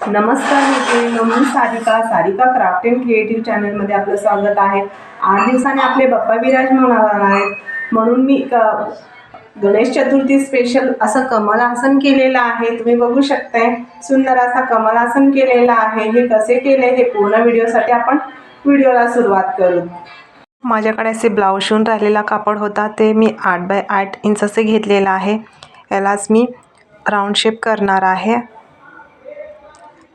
नमस्कार मैत्रिणी मी Sarika Sarika craft and creative चॅनलमध्ये आपलं स्वागत आहे. आठ दिवसाने आपले बाप्पा विराजमान होणार आहेत. म्हणून मी क गणेश चतुर्थी स्पेशल असं कमलासन केलेलं आहे. तुम्ही बघू शकताय सुंदर असा कमलासन केलेला आहे. हे कसे केले हे पूर्ण व्हिडिओसाठी आपण व्हिडिओला सुरुवात करू. माझ्याकडे असे ब्लाऊज शिवून राहिलेला कापड होता. ते मी आठ बाय आठ इंच असे घेतलेलं आहे. यालाच मी राऊंड शेप करणार आहे.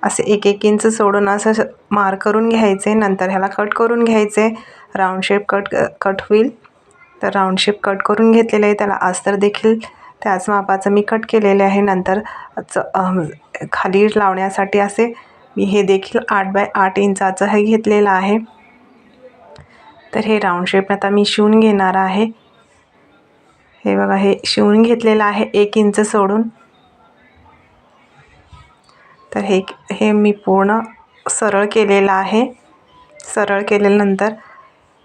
असे एक एक इंच सोडून असं मार्क करून घ्यायचे नंतर ह्याला कट करून घ्यायचे. राऊंड शेप कट कट होईल. तर राऊंड शेप कट करून घेतलेलं आहे. त्याला अस्तर देखील त्याच मापाचं मी कट केलेले आहे. नंतर च खाली लावण्यासाठी असे मी हे देखील आठ बाय आठ इंचाचं हे घेतलेलं आहे. तर हे राऊंड शेप आता मी शिवून घेणार आहे. हे बघा हे शिवून घेतलेलं आहे एक इंच सोडून. तर हे हे मी पूर्ण सरळ केलेलं आहे. सरळ केल्यानंतर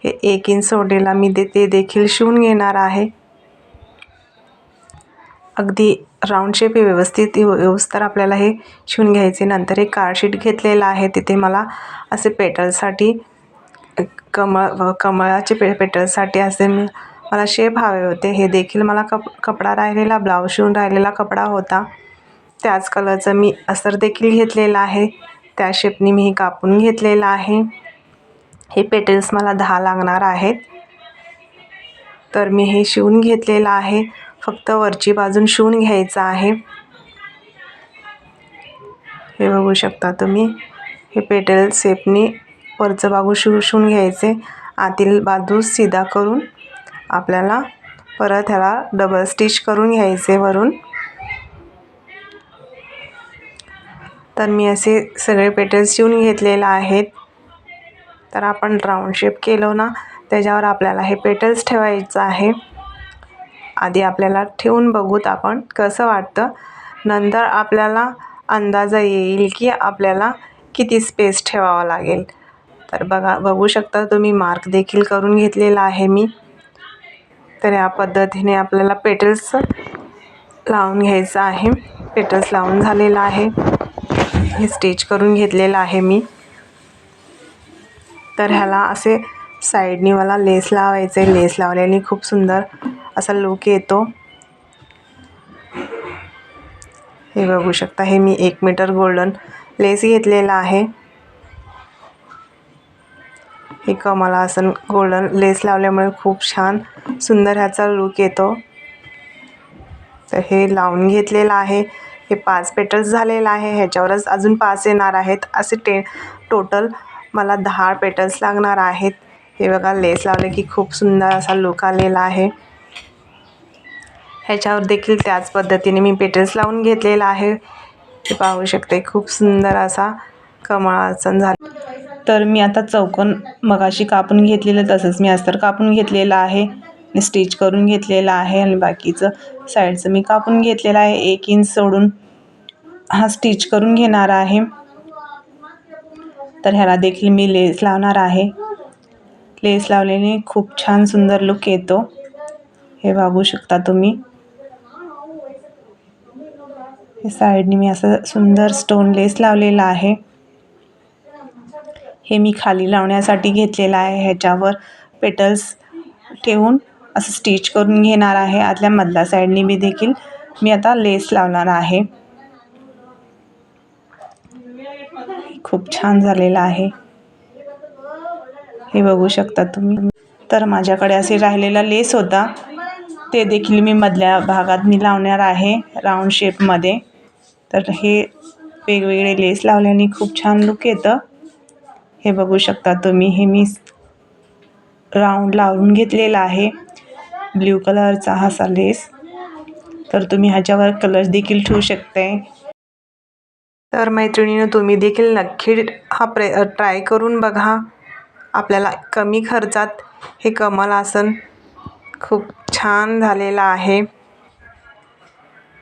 हे एक इंच सोडलेला मी ते ते देखील शिवून घेणार आहे. अगदी राऊंड शेप हे व्यवस्थित व्यवस्थित आपल्याला हे शिवून घ्यायचे. नंतर एक कार्डशीट घेतलेलं आहे. तिथे मला असे पेटलसाठी कमळ कमळाचे पे पेटलसाठी असे मी मला शेप हवे होते. हे देखील मला कप कपडा राहिलेला ब्लाऊज शिवून राहिलेला कपडा होता. त्याच कलरचं मी अस्तर देखील घेतलेलं आहे. त्या शेपनी मी हे कापून घेतलेलं आहे. हे पेटल्स मला दहा लागणार आहेत. तर मी हे शिवून घेतलेलं आहे. फक्त वरची बाजून शिवून घ्यायचं आहे. हे बघू शकता तुम्ही. हे पेटल शेपनी वरचं बाजू शिव शिवून घ्यायचे. आतील बाजू सीधा करून आपल्याला परत ह्याला डबल स्टिच करून घ्यायचे वरून. तर मी असे सगळे पेटल्स शिवून घेतलेले आहेत. तर आपण राऊंड शेप केलो ना त्याच्यावर आपल्याला हे पेटल्स ठेवायचं आहे. आधी आपल्याला ठेवून बघूत आपण कसं वाटतं. नंतर आपल्याला अंदाजा येईल की आपल्याला किती स्पेस ठेवावा लागेल. तर बघा बघू शकता तुम्ही मार्क देखील करून घेतलेला आहे मी. तर या पद्धतीने आपल्याला पेटल्स लावून घ्यायचं आहे. पेटल्स लावून झालेलं आहे. हे स्टिच करून घेतलेलं आहे मी. तर ह्याला असे साईडनी मला लेस लावायचे लेस लावल्याने खूप सुंदर असा लुक येतो. हे बघू शकता हे मी एक मीटर गोल्डन लेस घेतलेला आहे. हे कमाला असं गोल्डन लेस लावल्यामुळे खूप छान सुंदर ह्याचा लुक येतो. तर हे लावून घेतलेलं आहे. हे पाच पेटल्स झालेलं आहे ह्याच्यावरच अजून पाच येणार आहेत. असे टे टोटल मला दहा पेटल्स लागणार आहेत. हे बघा लेस लावले की खूप सुंदर असा लुक आलेला आहे. ह्याच्यावर देखील त्याच पद्धतीने मी पेटल्स लावून घेतलेला आहे. हे पाहू शकते खूप सुंदर असा कमळासन झाला. तर मी आता चौकोन मगाशी कापून घेतलेलं तसंच मी अस्तर कापून घेतलेलं आहे. स्टिच करून घेतलेलं आहे आणि बाकीचं साईडचं मी कापून घेतलेलं आहे. एक इंच सोडून हा स्टिच करून घेणार आहे. तर ह्याला देखील मी लेस लावणार आहे. लेस लावल्याने खूप छान सुंदर लुक येतो. हे बघू शकता तुम्ही. हे साईडने मी असं सुंदर स्टोन लेस लावलेला आहे. हे मी खाली लावण्यासाठी घेतलेलं आहे. ह्याच्यावर पेटल्स ठेवून असं स्टिच करून घेणार आहे. आतल्या मधल्या साईडनी मी देखील मी आता लेस लावणार आहे. खूप छान झालेलं आहे. हे बघू शकता तुम्ही. तर माझ्याकडे असे राहिलेला लेस होता. ते देखील मी मधल्या भागात मी लावणार आहे राऊंड शेपमध्ये तर हे वेगवेगळे लेस लावल्याने खूप छान लुक येतं. हे बघू शकता तुम्ही. हे मी राऊंड लावून घेतलेलं आहे. ब्ल्यू कलरचा असा लेस. तर तुम्ही ह्याच्यावर कलर देखील ठेवू शकते. तर मैत्रिणीनं तुम्ही देखील नक्की हा प्रे ट्राय करून बघा. आपल्याला कमी खर्चात हे कमल आसन खूप छान झालेलं आहे.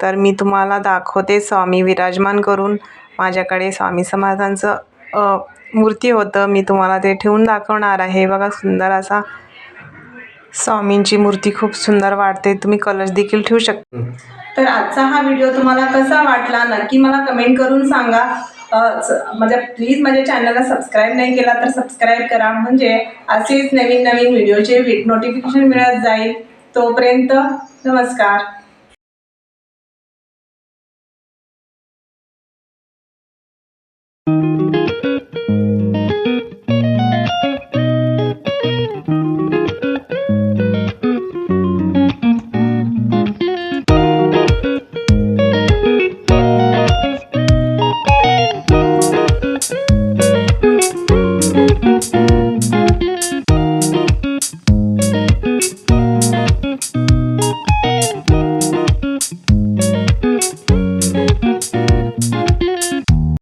तर मी तुम्हाला दाखवते स्वामी विराजमान करून. माझ्याकडे स्वामी समाजांचं मूर्ती होतं. मी तुम्हाला ते ठेवून दाखवणार आहे. बघा सुंदर असा स्वामींची मूर्ती खूप सुंदर वाटते तुम्ही कलर्स देखील ठेवू शकता तर आजचा हा व्हिडिओ तुम्हाला कसा वाटला? नक्की मला कमेंट करून सांगा. म्हणजे प्लीज माझ्या चॅनलला सबस्क्राईब नाही केला तर सबस्क्राईब करा. म्हणजे असेच नवीन नवीन व्हिडिओचे नोटिफिकेशन मिळत जाईल. तोपर्यंत नमस्कार.